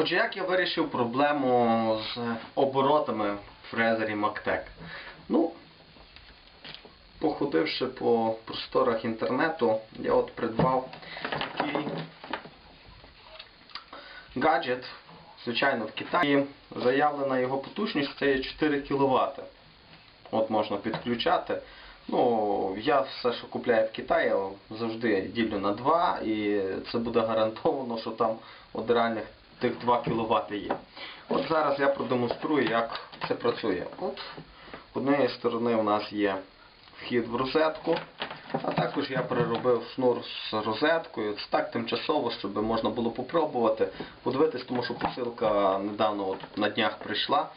Отже, як я вирішив проблему з оборотами в фрезері Mactec? Ну, походивши по просторах інтернету, я от придбав такий гаджет, звичайно, в Китаї. Заявлена його потужність це є 4 кВт. От можна підключати. Ну, я все, що купляю в Китаї, завжди ділю на 2 і це буде гарантовано, що там от реальних тих 2 кВт є. От зараз я продемонструю, як це працює. От з однієї сторони у нас є вхід в розетку, а також я переробив шнур з розеткою. Це так тимчасово, щоб можна було попробувати, подивитись, тому що посилка недавно от на днях прийшла.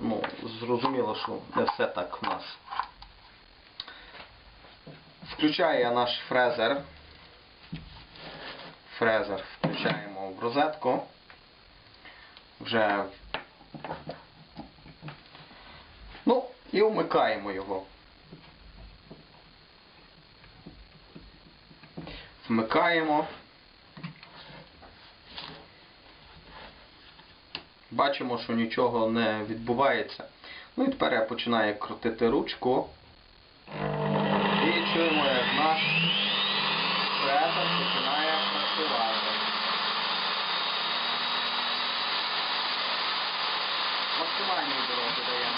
Ну, зрозуміло, що не все так в нас. Включаю я наш фрезер. Фрезер включаємо в розетку. Вже. Ну, і вмикаємо його. Вмикаємо. Бачимо, що нічого не відбувається. Ну і тепер я починаю крутити ручку. І чуємо, як наш фрезер починає працювати. Максимальні обороти даємо.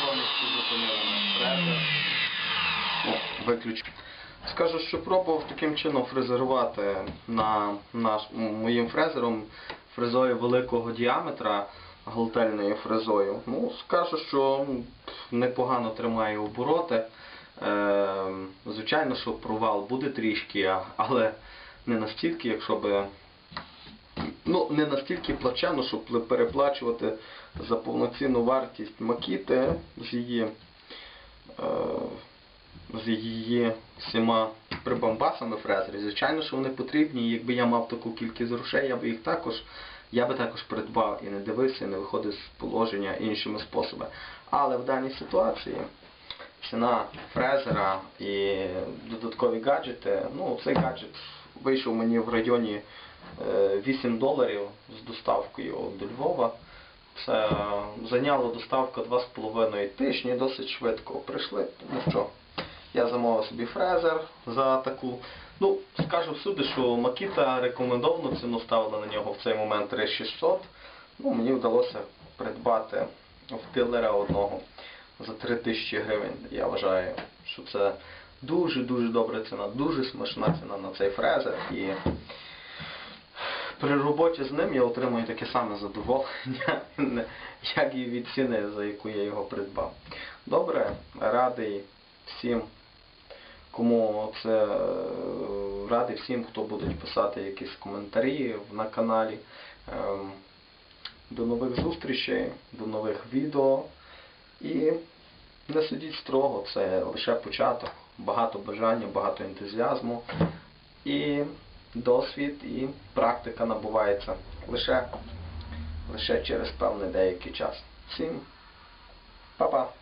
Повністю зупинили наш виключ. Скажу, що пробував таким чином фрезерувати на наш, моїм фрезером фрезою великого діаметра, галтельною фрезою. Ну, скажу, що непогано тримає обороти. Е, звичайно, що провал буде трішки, але не настільки, якщо би ну, не настільки плачевно, щоб переплачувати за повноцінну вартість макіти з її, е, з її всіма прибамбасами фрезері. Звичайно, що вони потрібні. і Якби я мав таку кількість грошей, я би їх також, я би також придбав і не дивився, і не виходив з положення іншими способами. Але в даній ситуації ціна фрезера і додаткові гаджети, ну цей гаджет вийшов мені в районі е, 8 доларів з доставкою до Львова. Це зайняло доставка 2,5 тижні, досить швидко прийшли. Ну що, я замовив собі фрезер за таку. Ну, скажу всюди, що Макіта рекомендовану ціну ставила на нього в цей момент 3600. Ну, мені вдалося придбати в дилера одного за 3000 гривень. Я вважаю, що це дуже-дуже добра ціна, дуже смачна ціна на цей фрезер. І при роботі з ним я отримую таке саме задоволення, як і від ціни, за яку я його придбав. Добре, радий всім, кому це е, радий всім, хто буде писати якісь коментарі на каналі. Ем, До нових зустрічей, до нових відео. І не судіть строго, це лише початок. Багато бажання, багато ентузіазму. І досвід і практика набувається лише, лише через певний деякий час. Всім па-па!